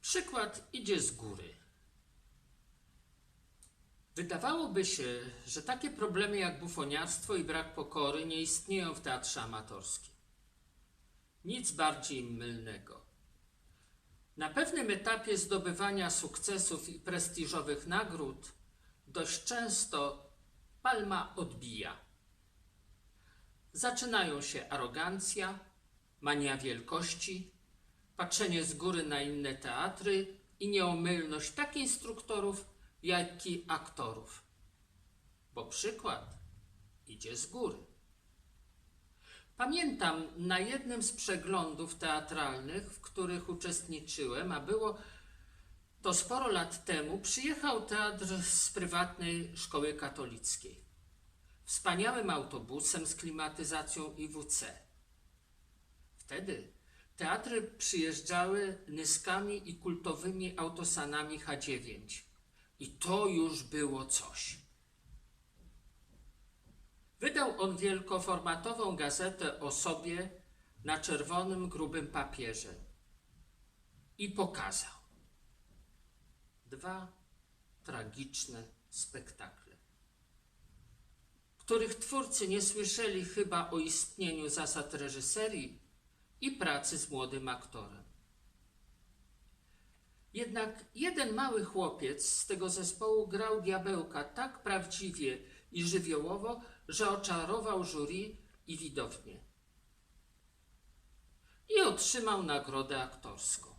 Przykład idzie z góry. Wydawałoby się, że takie problemy jak bufoniarstwo i brak pokory nie istnieją w teatrze amatorskim. Nic bardziej mylnego. Na pewnym etapie zdobywania sukcesów i prestiżowych nagród dość często palma odbija. Zaczynają się arogancja, mania wielkości, patrzenie z góry na inne teatry i nieomylność tak instruktorów, jak i aktorów. Bo przykład idzie z góry. Pamiętam na jednym z przeglądów teatralnych, w których uczestniczyłem, a było to sporo lat temu, przyjechał teatr z prywatnej szkoły katolickiej. Wspaniałym autobusem z klimatyzacją IWC. Wtedy teatry przyjeżdżały nyskami i kultowymi autosanami H9. I to już było coś. Wydał on wielkoformatową gazetę o sobie na czerwonym, grubym papierze i pokazał dwa tragiczne spektakle, których twórcy nie słyszeli chyba o istnieniu zasad reżyserii i pracy z młodym aktorem. Jednak jeden mały chłopiec z tego zespołu grał diabełka tak prawdziwie i żywiołowo, że oczarował jury i widownię. I otrzymał nagrodę aktorską.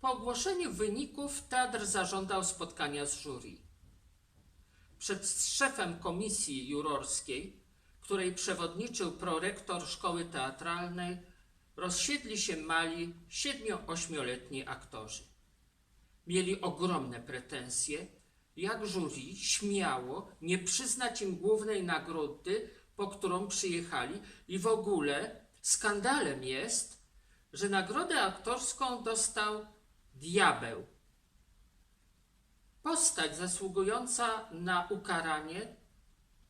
Po ogłoszeniu wyników teatr zażądał spotkania z jury. Przed szefem komisji jurorskiej, której przewodniczył prorektor szkoły teatralnej, rozsiedli się mali siedmiu-ośmioletni aktorzy. Mieli ogromne pretensje, jak jury śmiało nie przyznać im głównej nagrody, po którą przyjechali i w ogóle skandalem jest, że nagrodę aktorską dostał diabeł. Postać zasługująca na ukaranie,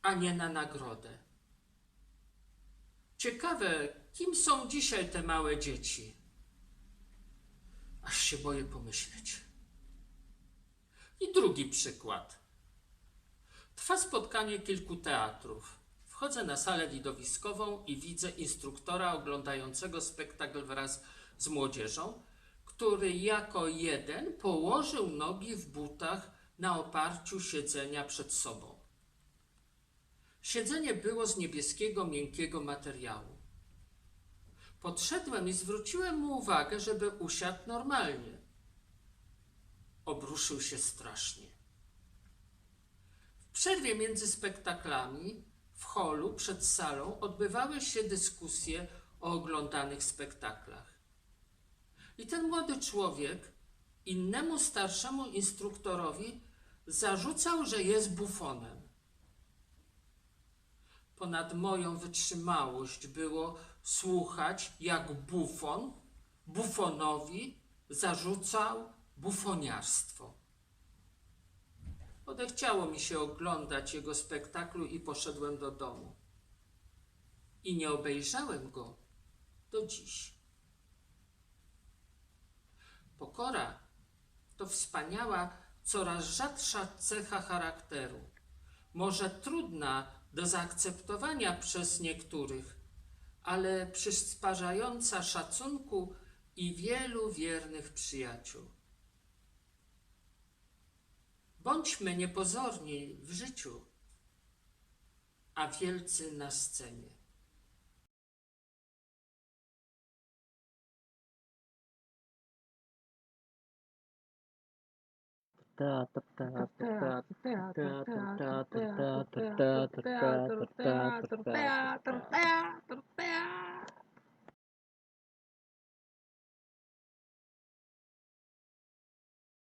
a nie na nagrodę. Ciekawe, kim są dzisiaj te małe dzieci? Aż się boję pomyśleć. Drugi przykład. Trwa spotkanie kilku teatrów. Wchodzę na salę widowiskową i widzę instruktora oglądającego spektakl wraz z młodzieżą, który jako jeden położył nogi w butach na oparciu siedzenia przed sobą. Siedzenie było z niebieskiego, miękkiego materiału. Podszedłem i zwróciłem mu uwagę, żeby usiadł normalnie. Obruszył się strasznie. W przerwie między spektaklami w holu przed salą odbywały się dyskusje o oglądanych spektaklach. I ten młody człowiek innemu starszemu instruktorowi zarzucał, że jest bufonem. Ponad moją wytrzymałość było słuchać, jak bufon bufonowi zarzucał bufoniarstwo. Odechciało mi się oglądać jego spektaklu i poszedłem do domu. I nie obejrzałem go do dziś. Pokora to wspaniała, coraz rzadsza cecha charakteru. Może trudna do zaakceptowania przez niektórych, ale przysparzająca szacunku i wielu wiernych przyjaciół. Bądźmy niepozorni w życiu, a wielcy na scenie. Teatr, teatr, teatr, teatr, teatr, teatr, teatr, teatr, teatr, teatr, teatr,